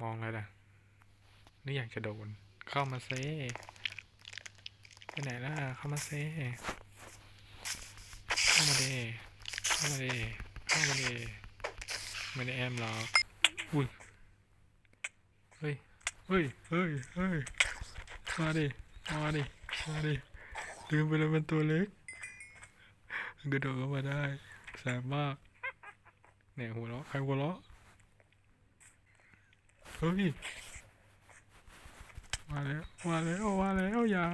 มองอะไรล่ะนี่อยากจะโดน เข้ามาเซ่ไปไหนล่ะ เข้ามาเซ่เข้ามาเดเข้ามาเดเข้ามาเดไม่ได้แอมหรอกอุ้ย เฮ้ย เฮ้ย เฮ้ย เฮ้ย มาดิ มาดิ มาดิลืมไปเลยมันตัวเล็กกระโดดเข้ามาได้แสบมากเนี่ยหัวเราะใครหัวเราะ เฮ้ยมาแล้วมาแล้วมาแล้วอย่า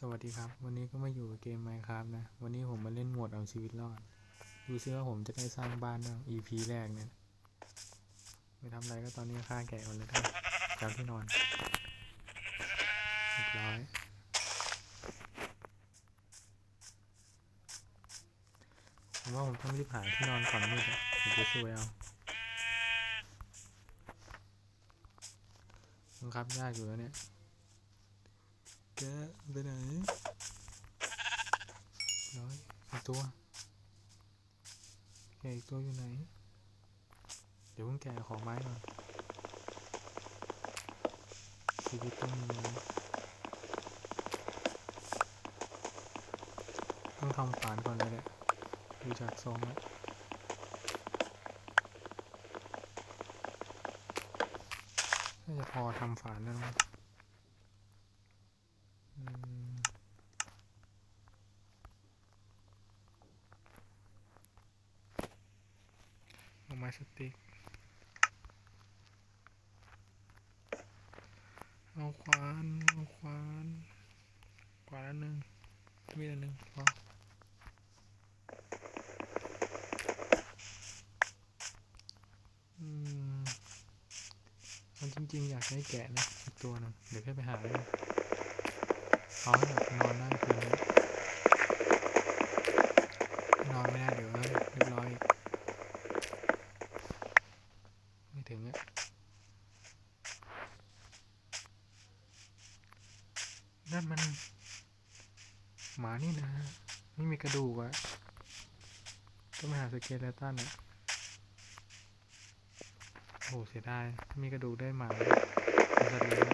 สวัสดีครับ วันนี้ก็มาอยู่เกม Minecraft นะ วันนี้ผมมาเล่นโหมดเอาชีวิตรอด ดูซิว่าผมจะได้สร้างบ้านบ้าง EP แรกเนี่ยไม่ทำอะไรก็ตอนนี้ฆ่าแกะมันเลยครับจำที่นอนเรียบร้อยผมว่าผมต้องรีบหาที่นอนก่อนมืดอะถึงจะช่วยเอา บังคับยากอยู่แล้วเนี่ยแกไปไหนร้อยอีกตัวแกอีกตัวอยู่ไหน เดี๋ยวเพิ่งแกของไม้ก่อนชีวิตต้องมีต้องทำฝานก่อนเลยแหละดูจากทรงแล้วน่าจะพ อทำฝานได้แล้วมั้งอืมเอาไม้สติ๊กเอาควาน เอาควานควานอันหนึ่งมีอันหนึ่งพอมเอา จริงๆ อยากให้แกะนะอีกตัวนึงเดี๋ยวแค่ไปหาเลยเอาให้แบบนอนได้คืนนี้นอนไม่ได้เดี๋ยวเรียบร้อยไม่ถึงอะนั่นมัน หมานี่นะไม่มีกระดูกอะต้องไปหาสเกเลตันอะ โอ้เสียดายมีกระดูกได้หมาสัตว์เลี้ยง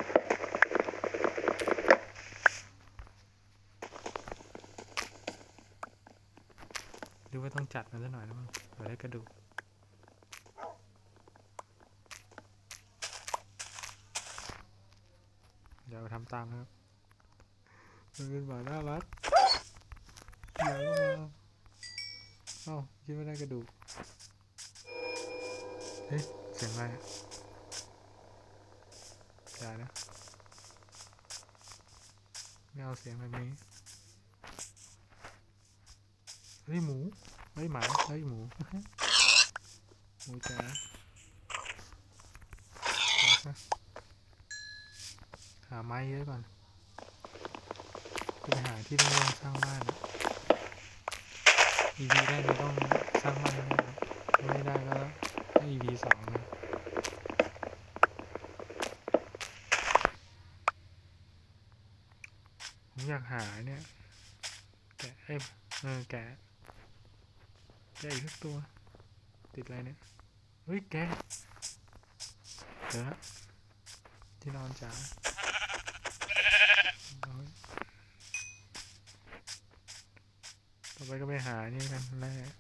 หรือว่าต้องจัดมันซะหน่อยนะมั้งเผื่อได้กระดูกเดี๋ยวทำตามครับมันเป็นหมาน่ารักเดี๋ยวมาเอ้าคิดว่าได้กระดูกเฮ้ สียงอะไรอย่านะไม่เอาเสียงแบบนี้เฮ้ยหมูเฮ้ยหมาเฮ้ยหมูหมูจ๋าหาไม้เยอะก่อนจะไปหาที่โล่งสร้างบ้าน EP แรกไม่ต้องสร้างบ้านให้ได้ครับไม่ได้ก็ EP สองนะ ผมอยากหาเนี่ย แกะเอ้เออแกะแกะอีกสักตัว ติดอะไรเนี่ย เฮ้ยแกะเดี๋ยวนะที่นอนจ๋าต่อไปก็ไปหานี่กันแรก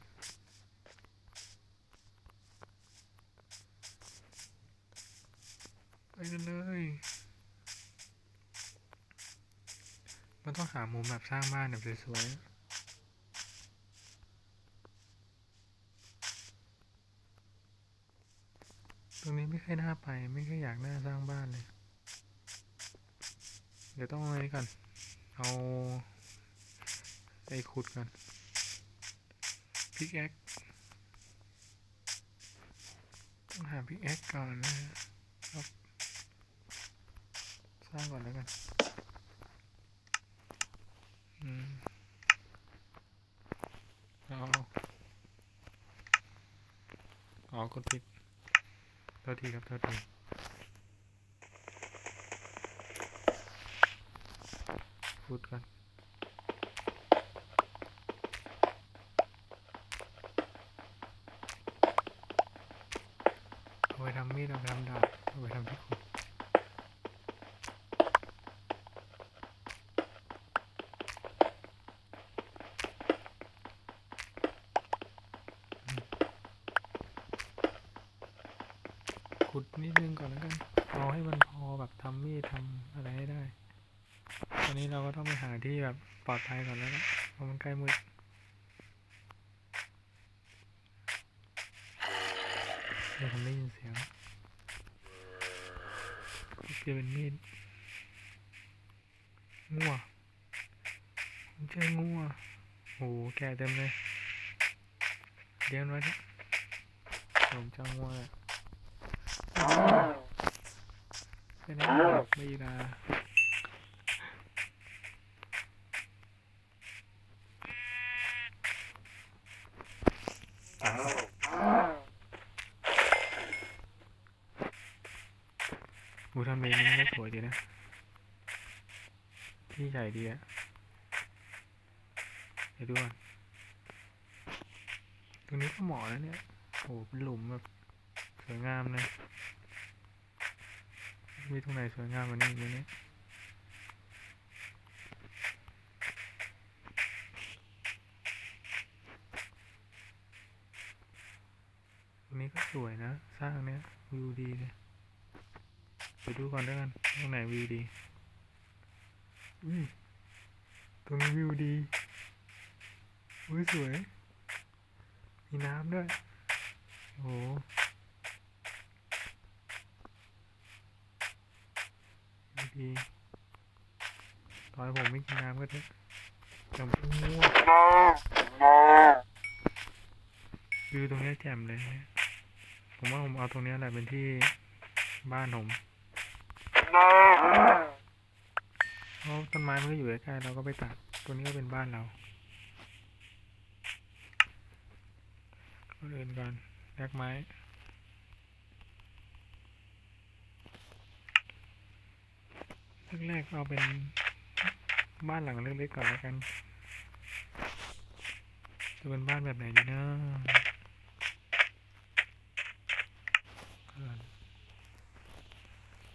ไปกันเลย มันต้องหามุมแบบสร้างบ้านแบบสวยๆ ตรงนี้ไม่ค่อยน่าไปไม่ค่อยอยากน่าสร้างบ้านเลย เดี๋ยวต้องอะไรก่อน เอาไอ้ขุดก่อนพิกแอคต้องหาพิกแอคก่อนนะฮะสร้างก่อนแล้วกัน เอาอ๋อกดผิดเท่าทีครับเท่าทีพูดกัน เอาไปทำมีดเอาไปทำดาบเอาไป ไปทำที่ขุดอืมขุดนิดนึงก่อนแล้วกัน เอาให้มันพอแบบทำมีดทำอะไรให้ได้ ตอนนี้เราก็ต้องไปหา ที่แบบปลอดภัยก่อนแล้วนเพราะมันใกล้มืดเดี๋ยวผมได้ยินเสียงโอเคเป็นมีดงัวผมเจองัวโอ้โหแก่เต็มเลยเลี้ยงไว้ที่ผมจองัวเลยไปไหนไม่ดีนะ อูทำเมนี่มันก็สวยดีนะ ที่ ใหญ่ดีอะเดี๋ยวดูก่อนตรงนี้ก็เหมาะนะเนี่ยโอ้เป็นหลุมแบบสวยงามเลยมีตรงไหนสวยงามกว่านี้อีกไหมเนี่ยตรงนี้ก็สวยนะ สร้างเนี้ยวิวดีเลยไปดูก่อนแล้วยกันตรงไหนวิวดี อุ้ยตรงนี้วิวดีอุ้ยสวย มีน้ำด้วย โอ้โหดีตอนผมไม่กินน้ำก็เถอะแต่ผมง่วงวิวตรงนี้แจ่มเลยนะผมว่าผมเอาตรงนี้แหละเป็นที่บ้านผม ต้นไม้มันก็อยู่ใกล้ๆเราก็ไปตัด ตัวนี้ก็เป็นบ้านเราก็เดินก่อนแลกไม้แรกๆเอาเป็นบ้านหลังเล็กๆก่อนแล้วกัน จะเป็นบ้านแบบไหนดีนะก่อน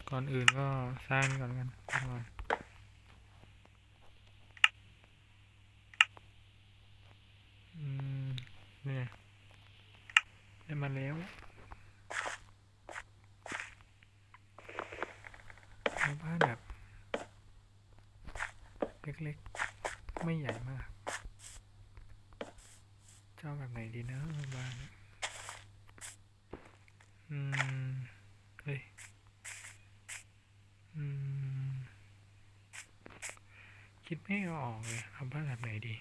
ก่อนอื่นก็สร้างก่อนกันก่อน อืมเนี่ยได้มาแล้วเอาบ้านแบบ เล็กๆ ไม่ใหญ่มากเจ้าแบบไหนดีนะบ้านอืม เฮ้ย อืม คิดไม่ออกเลยเอาบ้านแบบไหนดี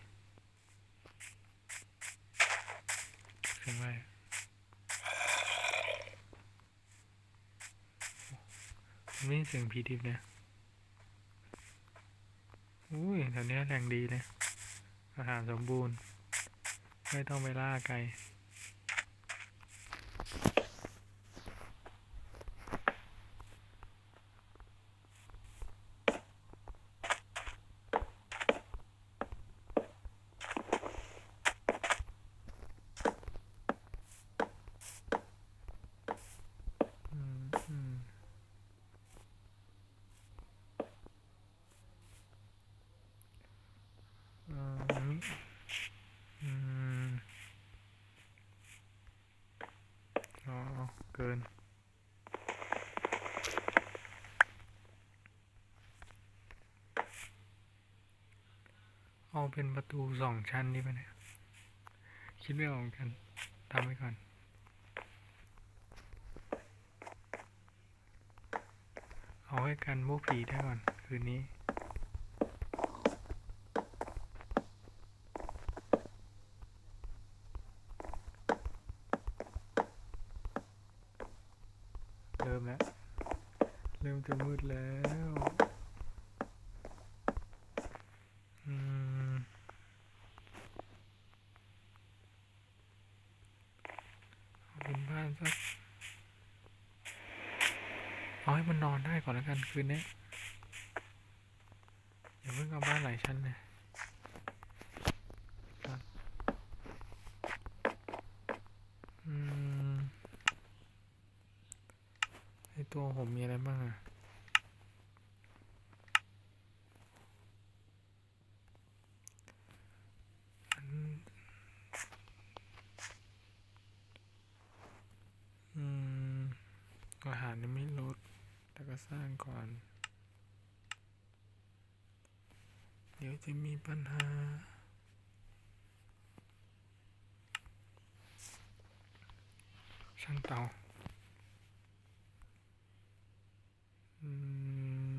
ถึงว่าไม่ได้เสียงผีดิบนะ อุ้ยแถวนี้แรงดีเลยอาหารสมบูรณ์ ไม่ต้องไปล่าไกล อืมอืมอืมอืมอ๋อ เกิน เอาเป็นประตูสองชั้นดีไหมเนี่ย คิดไม่ออกกันทำไว้ก่อน เอาให้กันพวกผีได้ก่อน คืนนี้เริ่มแล้ว เริ่มจะมืดแล้ว อืม เอาเป็นบ้านสัก เอาให้มันนอนได้ก่อนแล้วกัน คืนนี้อย่าเพิ่งเอาบ้านหลายชั้นเลยตัวผมมีอะไรบ้างอะอืมอาหารยังไม่ ก็สร้างก่อน เดี๋ยวจะมีปัญหา ช่างเตาอืม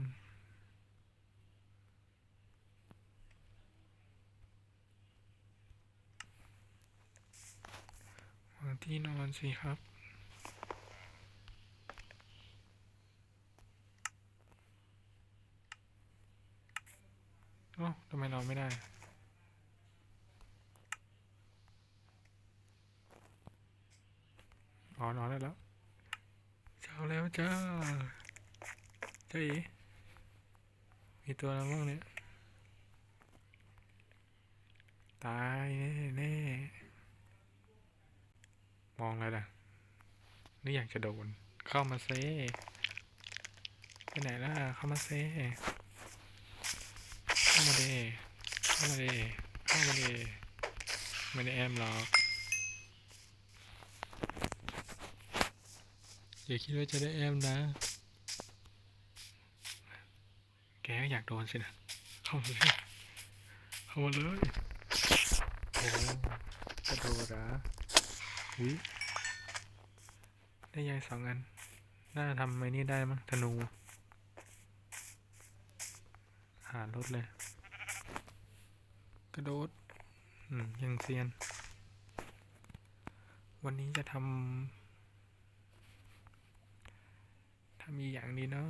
วางที่นอนสิครับ เอ้าทำไมนอนไม่ได้ อ๋อนอนได้แล้ว เช้าแล้วจ้าเจ้าอีมีตัวอะไรบ้างเนี่ย ตายแน่แน่มองอะไรล่ะนี่อยากจะโดน เข้ามาเซ่ไปไหนล่ะ เข้ามาเซ่เข้ามาเดเข้ามาเดเข้ามาเดไม่ได้แอมหรอก อย่าคิดว่าจะได้แอมนะ แกก็อยากโดนสินะเข้ามาเลยเข้ามาเลยโอ้กระโดดเหรอะวิได้ยายสองอัน น่าทำไอ้นี่ได้มั้งธนู หารถเลย กระโดด อืม ยังเซียน วันนี้จะทำ ถ้า มีอย่างดีเนาะ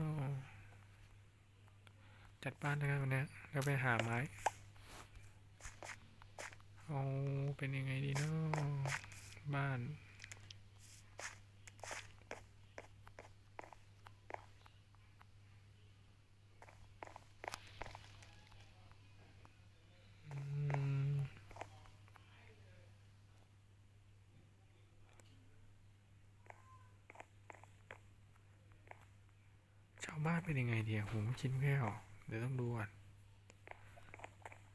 จัดบ้านนะครับวันเนี้ยแล้วไปหาไม้เอาเป็นยังไงดีเนาะบ้าน บ้านเป็นยังไงเดียผมคิดไม่ออกเดี๋ยวต้องดูก่อน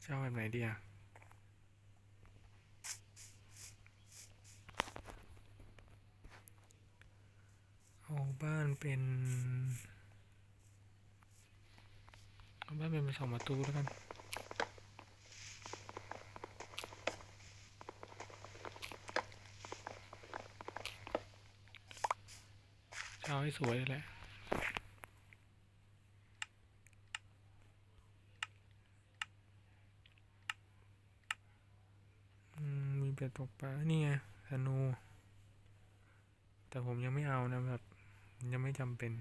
เช่าแบบไหนเดียเอาบ้านเป็นเอาบ้านเป็นสองประตูแล้วกันเช่าให้สวยเลยแหละ อื มมีเป็ดตกปลานี่ไงธนู แต่ผมยังไม่เอานะแบบยังไม่จำเป็น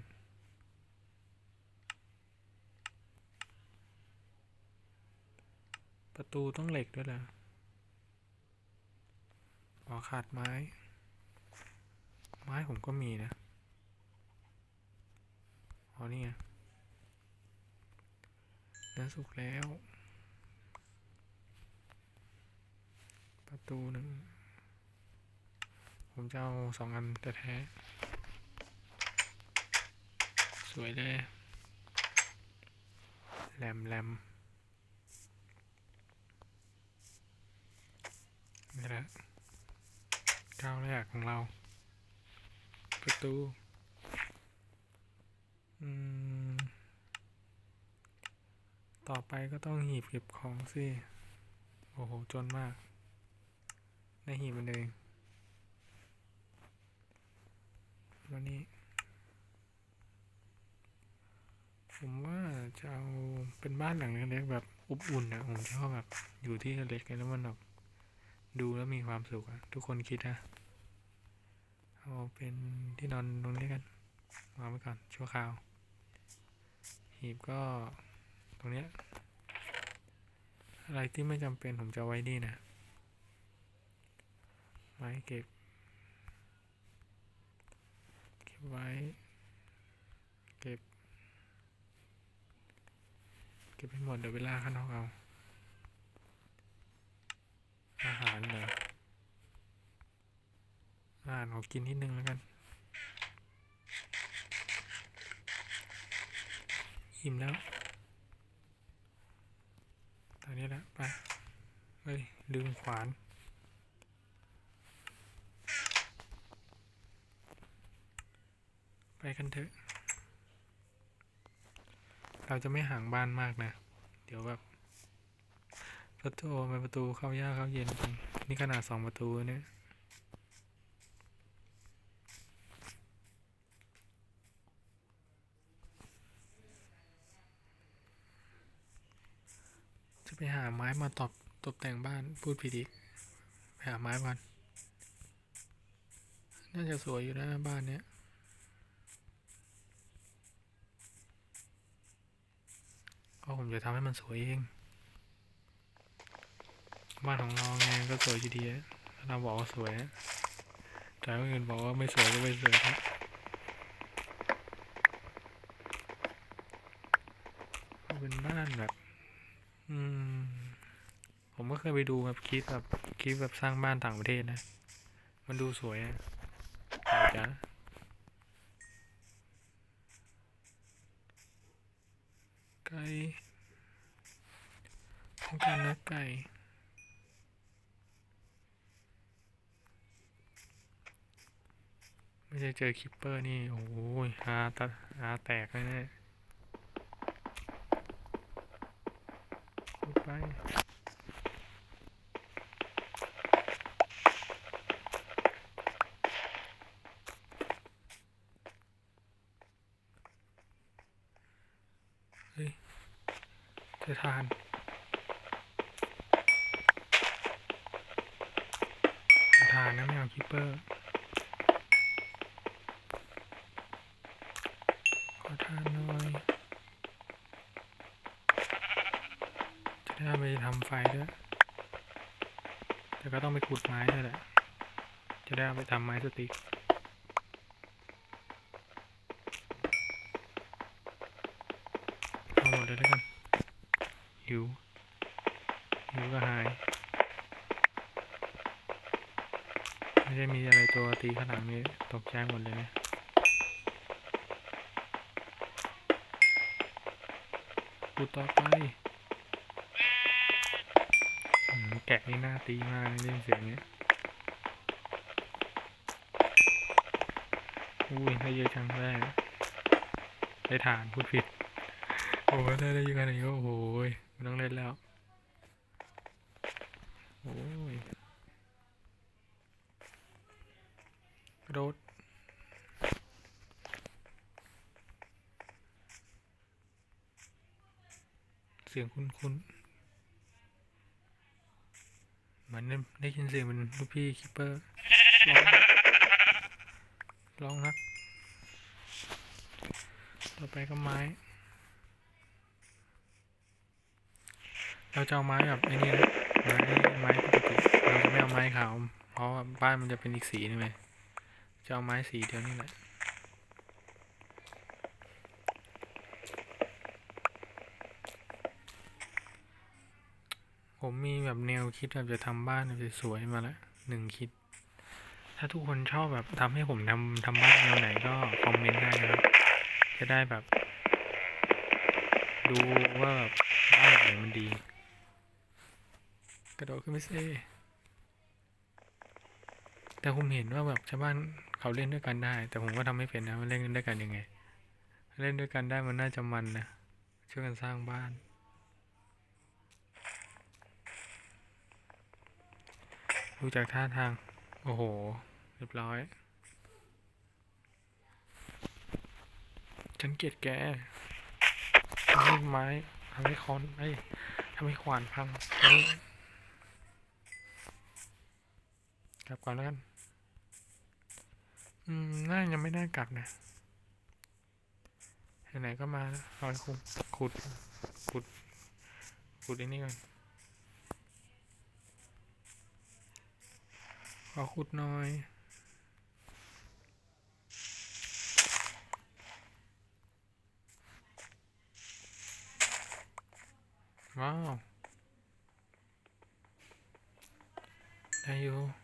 ประตูต้องเหล็กด้วยล่ะอ๋อขาดไม้ ไม้ผมก็มีนะอ๋อนี่ไงเนื้อสุกแล้ว ประตูหนึ่ง ผมจะเอาสองอันแต่แท้ๆสวยเลยแหลมแหลมนี่แหละก้าวแรกของเรา ประตู อืม ต่อไปก็ต้องหีบเก็บของสิ โอ้โห จนมาก ในหีบมันเองวันนี้ ผมว่าจะเอาเป็นบ้านหลังเล็กๆแบบอบอุ่นนะผมชอบแบบอยู่ที่เล็กๆแล้วมันแบบดูแล้วมีความสุขอะทุกคนคิดนะเอาเป็นที่นอนตรงนี้กันวางไว้ก่อนชั่วคราว หีบก็ตรงเนี้ยอะไรที่ไม่จำเป็นผมจะไว้นี่นะ ไว้เก็บ เก็บไว้ เก็บ เก็บให้หมดเดี๋ยวเวลาข้างนอกเอาอาหารเหรออาหารขอกินนิดนึงแล้วกัน อิ่มแล้วตอนนี้แหละไป เฮ้ย ลืมขวาน ไปกันเถอะ เราจะไม่ห่างบ้านมากนะ เดี๋ยวแบบประตูเป็นประตูเข้ายากเข้าเย็นไปนี่ขนาดสองประตูเนี่ยจะไปหาไม้มาตบตกแต่งบ้านพูดผิดอีกไปหาไม้ก่อนน่าจะสวยอยู่นะบ้านเนี้ย ก็ผมจะทำให้มันสวยเอง บ้านของเราไงก็สวยอยู่ดีเราบอกว่าสวยแต่คนอื่นบอกว่าไม่สวยก็ไม่สวยครับเป็นบ้านแบบ อืม ผมก็เคยไปดูแบบคลิปแบบคลิปแบบสร้างบ้านต่างประเทศนะ มันดูสวยอะจ้ะไก่ ต้องการเนื้อไก่ไม่ใช่เจอคิปเปอร์นี่ โอ้ยหาตะหาแตกเลยเนี่ยไป เฮ้ยเจะทาน ทานนะไม่เอาคิปเปอร์ขอทานหน่อย จะได้าไปทำไฟด้วย แต่ก็ต้องไปขุดไม้ด้วยแหละ จะได้เอาไปทำไม้สติ๊กเอาหมดเลยแล้วกัน หิว หิวก็หาย ไม่ได้มีอะไรตัวตีขนาดนี้ตกใจหมดเลยนะูต่อไปแกะนี่น่าตีมากเลยเล่นเสียงเนี้ยอุ้ยได้เยอะจังได้ได้ฐานพูดผิด โอ้ยได้ได้เยอะขนาดนี้ก็โอ้โห ไม่ต้องเล่นแล้ว โอ้ยกระโดดเสียงคุ้นๆเหมือนได้ได้ยินเสียงเป็นลูกพี่คิปเปอร์ลองนะต่อไปก็ไม้ เราจะเอาไม้แบบไอ้นี่นะไม้ไม้ปกติเราจะไม่เอาไม้ขาวเพราะบ้านมันจะเป็นอีกสีนึงเลยจะเอาไม้สีเดียวนี่แหละผมมีแบบแนวคิดแบบจะทำบ้านแบบสวยๆมาแล้วหนึ่งคิด ถ้าทุกคนชอบแบบทำให้ผมทำทำบ้านแนวไหนก็คอมเมนต์ได้นะครับ จะได้แบบ ดูว่าแบบบ้านไหนมันดี ระโดดขึ้นไปเซ่แต่ผมเห็นว่าแบบชาวบ้านเขาเล่นด้วยกันได้ แต่ผมก็ทำไม่เป็นนะมันเล่นด้วยกันยังไง เล่นด้วยกันได้มันน่าจะมันนะช่วยกันสร้างบ้าน ดูจากท่าทาง โอ้โห เรียบร้อย ฉันเกลียดแกทำให้ไม้ทำให้คอนไอ้ทำให้ขวานพังเฮ้ย กลับก่อนแล้วกัน อืมน่ายังไม่ได้กลับนะไหนๆก็มาแล้วรอยคุมขุด ขุด ขุดอ้นี่ก่อนขอขุดหน่อยว้าวได้อยู่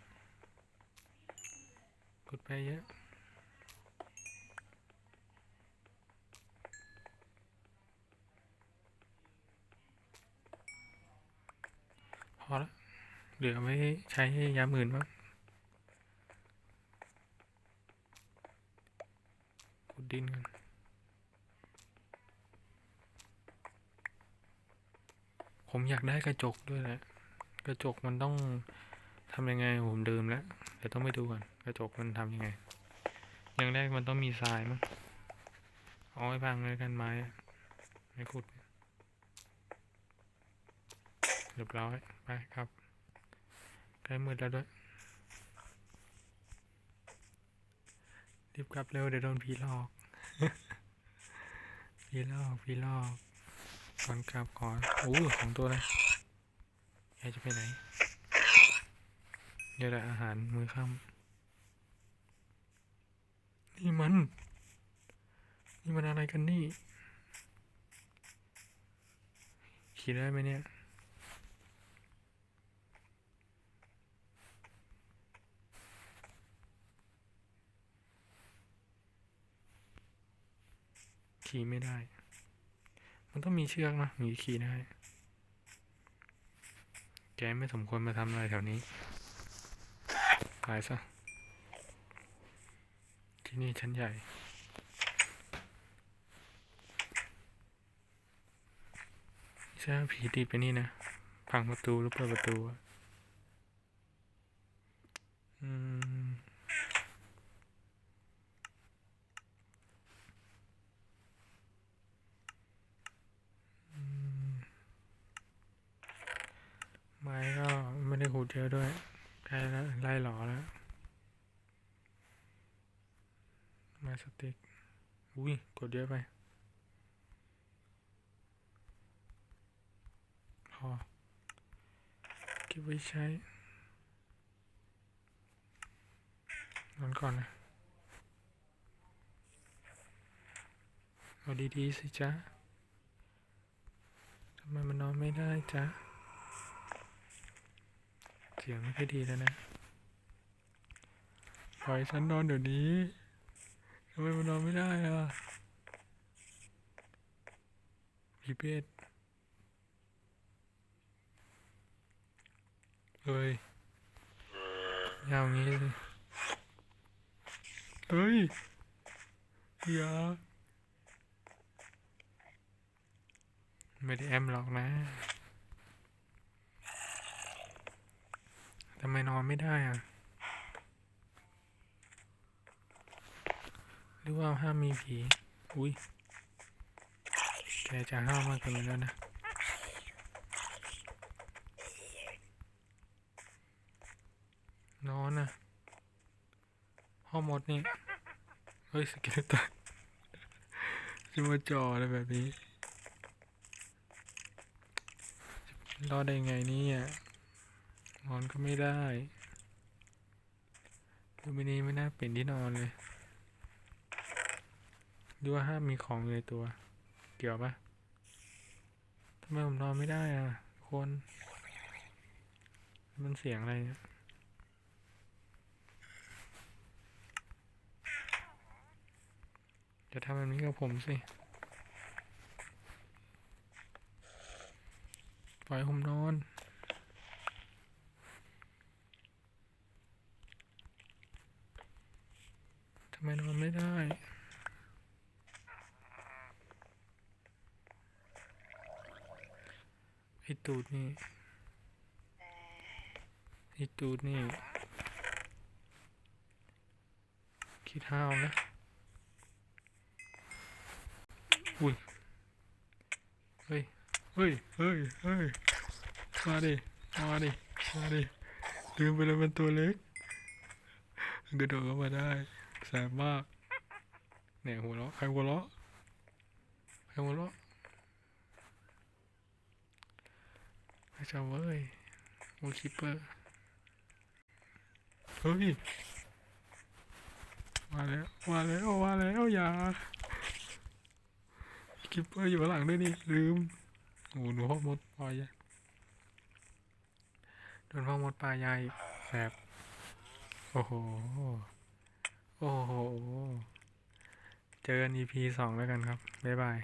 กดไปเยอะพอแล้วเหลือไม่ใช้ยาหมื่นบ้างขุดดินกันผมอยากได้กระจกด้วยแหละ กระจกมันต้องทำยังไงผมเดิมแล้ว เดี๋ยวต้องไปดูก่อน ระจกมันทำยังไง อย่างแรกมันต้องมีทรายมั้งเอาไว้บังเลยกันไม้ไม้ขุดเรียบร้อยไปครับใกล้มืดแล้วด้วยรีบกลับเร็วเดี๋ยวโดนผีหลอกผีหลอกผีหลอกก่อนกลับก่อนโอ้ของตัวเลยยายจะไปไหนเดี๋ยวได้อาหารมือค่ำ นี่มัน นี่มันอะไรกันนี่ ขี่ได้ไหมเนี่ยขี่ไม่ได้ มันต้องมีเชือกนะมีขี่ได้ แกไม่สมควรมาทำอะไรแถวนี้ ตายซะ ที่นี่ชั้นใหญ่ใช่ว่าผีติดไปนี่นะพังประตูหรือเปิดประตูอืมไม้ก็ไม่ได้ขุดเยอะด้วยใกล้แล้วไล่หล่อแล้ว ม้สติ๊กอุ้ย กดเยอะไป พอ เก็บไว้ใช้ นอนก่อนนะเอาดีๆสิจ๊ะทำไมมันนอนไม่ได้จ๊ะ เสียงไม่ค่อยดีแล้วนะ ปล่อยฉันนอนเดี๋ยวนี้ำไมมันนอนไม่ได้อะพี่เป็ดเฮ้ยอยาวงี้เลยเฮ้ยอย่าไม่ได้แอมหรอกนะทำไมนอนไม่ได้อะ หรือว่าห้ามมีผี อุ้ย แกจะห้ามมากเกินไปแล้วนะนอนนะห้องมดนี่ เฮ้ย สกเลตันจะมาจ่ออะไรแบบนี้ รอดได้ไงนี่ยนอนก็ไม่ได้ดูมินีไม่น่าเป็นที่นอนเลย ดูว่าห้ามมีของอยู่ในตัว เกี่ยวปะทำไมผมนอนไม่ได้อะคน มันเสียงอะไรเนี่ยจะทำแบบนี้กับผมสิ ปล่อยผมนอนทำไมนอนไม่ได้ ไอตูดนี่ไอตูดนี่คิดห้าวนะ อุ้ย เฮ้ย เฮ้ย เฮ้ย เฮ้ย มาดิ มาดิ มาดิ ลืมไปเลยมันตัวเล็กกระโดดเข้ามาได้ แสบมาก เนี่ยหัวเราะ ใครหัวเราะ ใครหัวเราะไอ้เจ้าเว้ยโอคิปเปอร์เฮ้ยมาแล้วมาแล้วมาแล้วอย่าคิปเปอร์อยู่ข้างหลังด้วยนี่ลืมโอ้หนูพ่อมดปล่อยยโดนพ่อมดปลายายแสบโอ้โหโอ้โห เจอกัน EP สองแล้วกันครับ บ๊ายบาย